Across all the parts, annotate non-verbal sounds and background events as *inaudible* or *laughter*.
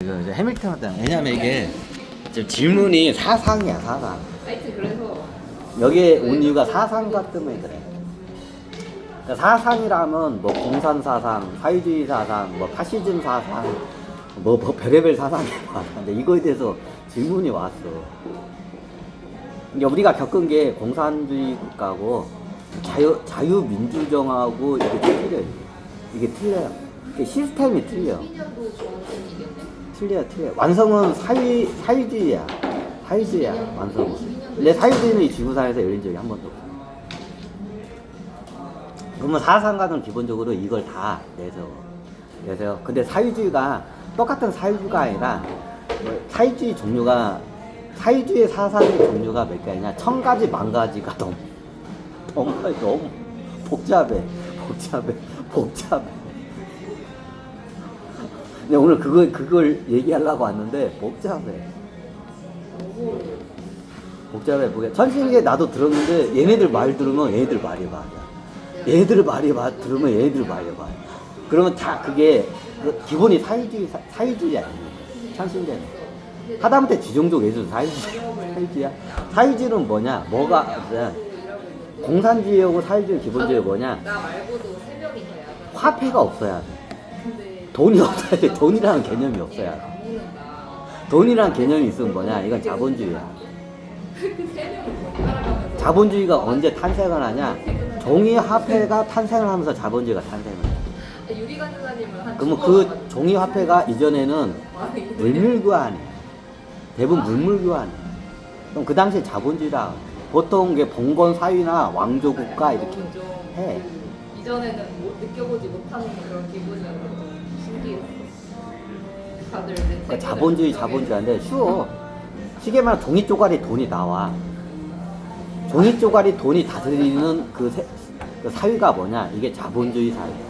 이거 이제 해밀턴한테 왜냐면 이게 지금 질문이 사상이야 사상. 하여튼 그래서 여기에 온 이유가 사상가 때문에 그래. 그러니까 사상이라면 뭐 공산 사상, 사회주의 사상, 뭐 파시즘 사상, 뭐, 뭐 별의별 사상이 많은데 이거에 대해서 질문이 왔어. 이게 우리가 겪은 게 공산주의 국가고 자유 자유민주정하고 이게 틀려요. 이게 틀려요. 이게 시스템이 틀려. 2년도 중앙선이겠네. 틀려 틀려 완성은 사회 사회주의야. 사회주의야 완성은. 근데 사회주의는 이 지구상에서 열린 적이 한 번도 없어 그러면 사상가는 기본적으로 이걸 다 내서 내세요 근데 사회주의가 똑같은 사회주의가 아니라 뭐 사회주의 종류가 사회주의 사상의 종류가 몇 개냐. 천 가지 만 가지가 너무 너무 너무. 복잡해. 복잡해. 복잡해 근데 오늘 그거 그걸 얘기하려고 왔는데 복잡해. 복잡해 보게. 천신계 나도 들었는데 얘네들 말 들으면 얘네들 말이 맞아. 얘네들 말이 맞 들으면 얘네들 말이 맞아. 그러면 다 그게 그 기본이 사회주의 사, 사회주의 아니에요. 천신계는. 하다못해 지종족 예술 사회주의 사회주의야. 사회주의는 뭐냐? 뭐가 그냥 공산주의하고 사회주의 기본주의 뭐냐? 나 말고도 세 명이 돼야 돼. 화폐가 없어야 돼. 돈이 없어야 돼. 돈이라는 개념이 없어야 돼. 돈이란 개념이 있으면 뭐냐? 이건 자본주의야. 자본주의가 언제 탄생을 하냐? 종이 화폐가 탄생을 하면서 자본주의가 탄생을 해. 그러면 두그번 종이 화폐가 이전에는 아니, 물물 교환이야. 대부분 물물 교환이야. 그럼 그 당시에 자본주의라 보통 이게 봉건 사회나 왕조 국가 이렇게 해. 그 이전에는 못 느껴보지 못하는 그런 기분이어서 좀 신기했어. 다들 이제 그러니까 퇴근을 자본주의 자본주의인데 쉬워. 시계 말하면 종이 쪼가리 돈이 나와. 종이 쪼가리 돈이 다스리는 그, 세- 그 사회가 뭐냐? 이게 자본주의 사회야.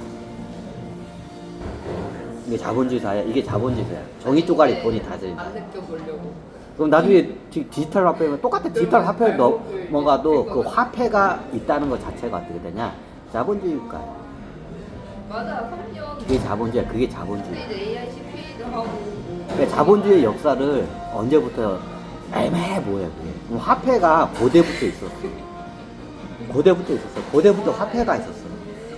이게 자본주의 사회야. 이게 자본주의 사회야. 종이 쪼가리 돈이 다스린다. 안 느껴보려고. 그럼 나중에 디, 디지털 화폐면 똑같은 디지털 화폐 넘어가도 그 화폐가 있다는 것 자체가 어떻게 되냐? 자본주의 국가야. 맞아, 3년. 그게 자본주의야. 그게 자본주의. AICP도 하고. 그러니까 자본주의 역사를 언제부터 애매모호해 그게. 그럼 화폐가 고대부터 있었어. 고대부터 있었어. 고대부터 화폐가 있었어.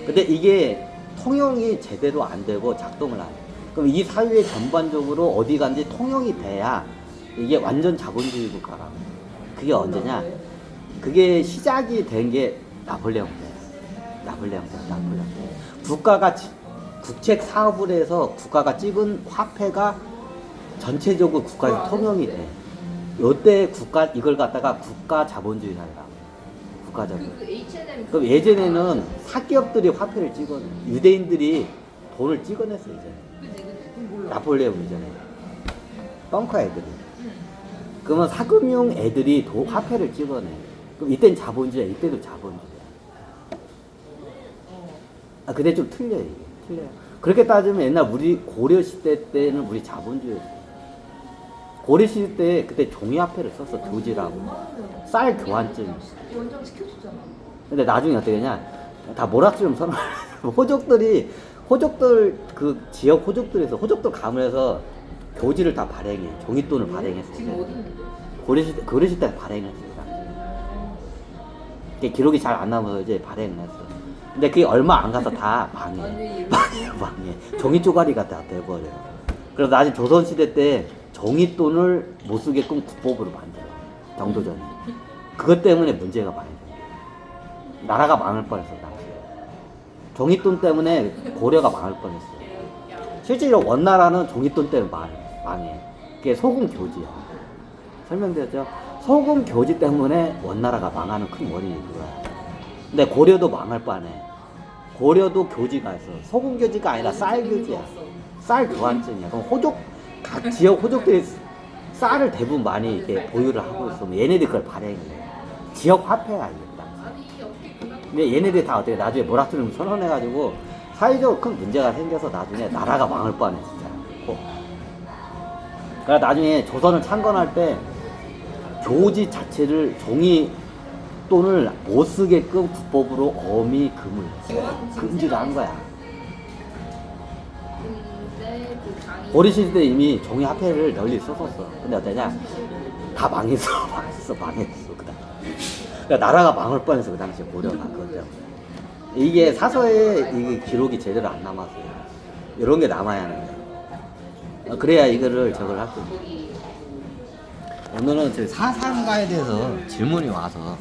근데 이게 통용이 제대로 안 되고 작동을 안 해. 그럼 이 사회 전반적으로 어디 간지 통용이 돼야 이게 완전 자본주의 국가라고. 그게 언제냐? 그게 시작이 된 게 나폴레옹 때. 나폴레옹 때, 나폴레옹 때. 국가가 지- 국책 사업을 해서 국가가 찍은 화폐가 전체적으로 국가에서 통용이 돼. 요때 국가 이걸 갖다가 국가 자본주의 사회라고. 국가 자본. 그, 그 H&M. 그럼 예전에는 사기업들이 화폐를 찍어 유대인들이 돈을 찍어냈어 이제. 그지, 그지. 그건 몰라. 나폴레옹 이전에. 벙커 애들이. 응. 그러면 사금융 애들이 도, 화폐를 찍어내. 그럼 이땐 자본주의야. 이때도 자본주의야. 어. 아, 근데 좀 틀려, 이게. 틀려요. 그렇게 따지면 옛날 우리 고려 시대 때는 우리 자본주의였어. 고려 시대 때 그때 종이화폐를 썼어, 교지라고. 쌀 교환증. 원장 시켜줬잖아. 근데 나중에 어떻게 되냐? 다 모라토리움 선언. 호족들이, 호족들, 그 지역 호족들에서, 호족들 가문에서 교지를 다 발행해. 종이돈을 발행했어. 있는데? 고려 시대, 고려 시대 발행했어. 기록이 잘 안 남아서 이제 발행을 했어. 근데 그게 얼마 안 가서 다 망해. 망해, *laughs* 망해. 종이 쪼가리가 다 돼버려. 그래서 나중에 조선시대 때 종이돈을 못 쓰게끔 국법으로 만들어. 정도전이. 그것 때문에 문제가 많이 돼. 나라가 망할 뻔했어, 당시에. 종이돈 때문에 고려가 망할 뻔했어. 실제로 원나라는 종이돈 때문에 망, 망해. 그게 소금 교지야. 설명드렸죠? 소금 교지 때문에 원나라가 망하는 큰 원인이 그거야. 근데 고려도 망할 뻔해. 고려도 교지가 있어. 소금 교지가 아니라 쌀 교지야. 쌀 교환증이야. 그럼 호족, 각 지역 호족들이 쌀을 대부분 많이 이렇게 보유를 하고 있으면 얘네들이 그걸 발행해. 지역 화폐야, 이게. 딱. 아니, 어떻게 그냥. 근데 얘네들이 다 어떻게 나중에 모라토리움 선언해가지고 사회적으로 큰 문제가 생겨서 나중에 나라가 망할 뻔해, 진짜. 어. 그래 나중에 조선을 창건할 때 교지 자체를 종이 돈을 못 쓰게끔 국법으로 어미 금을 금지를 한 거야. 그 고려 시대 이미 종이 화폐를 널리 썼었어. 근데 어떠냐? 다 망했어, *laughs* 망했어, 망했어. 그다. 그러니까 나라가 망할 뻔했어 그 당시에 고려가 때문에. 이게 사서에 이게 기록이 제대로 안 남았어요. 이런 게 남아야 하는 거야. 어, 그래야 이거를 저걸 할. 거기 오늘은 저 사상가에 대해서 질문이 와서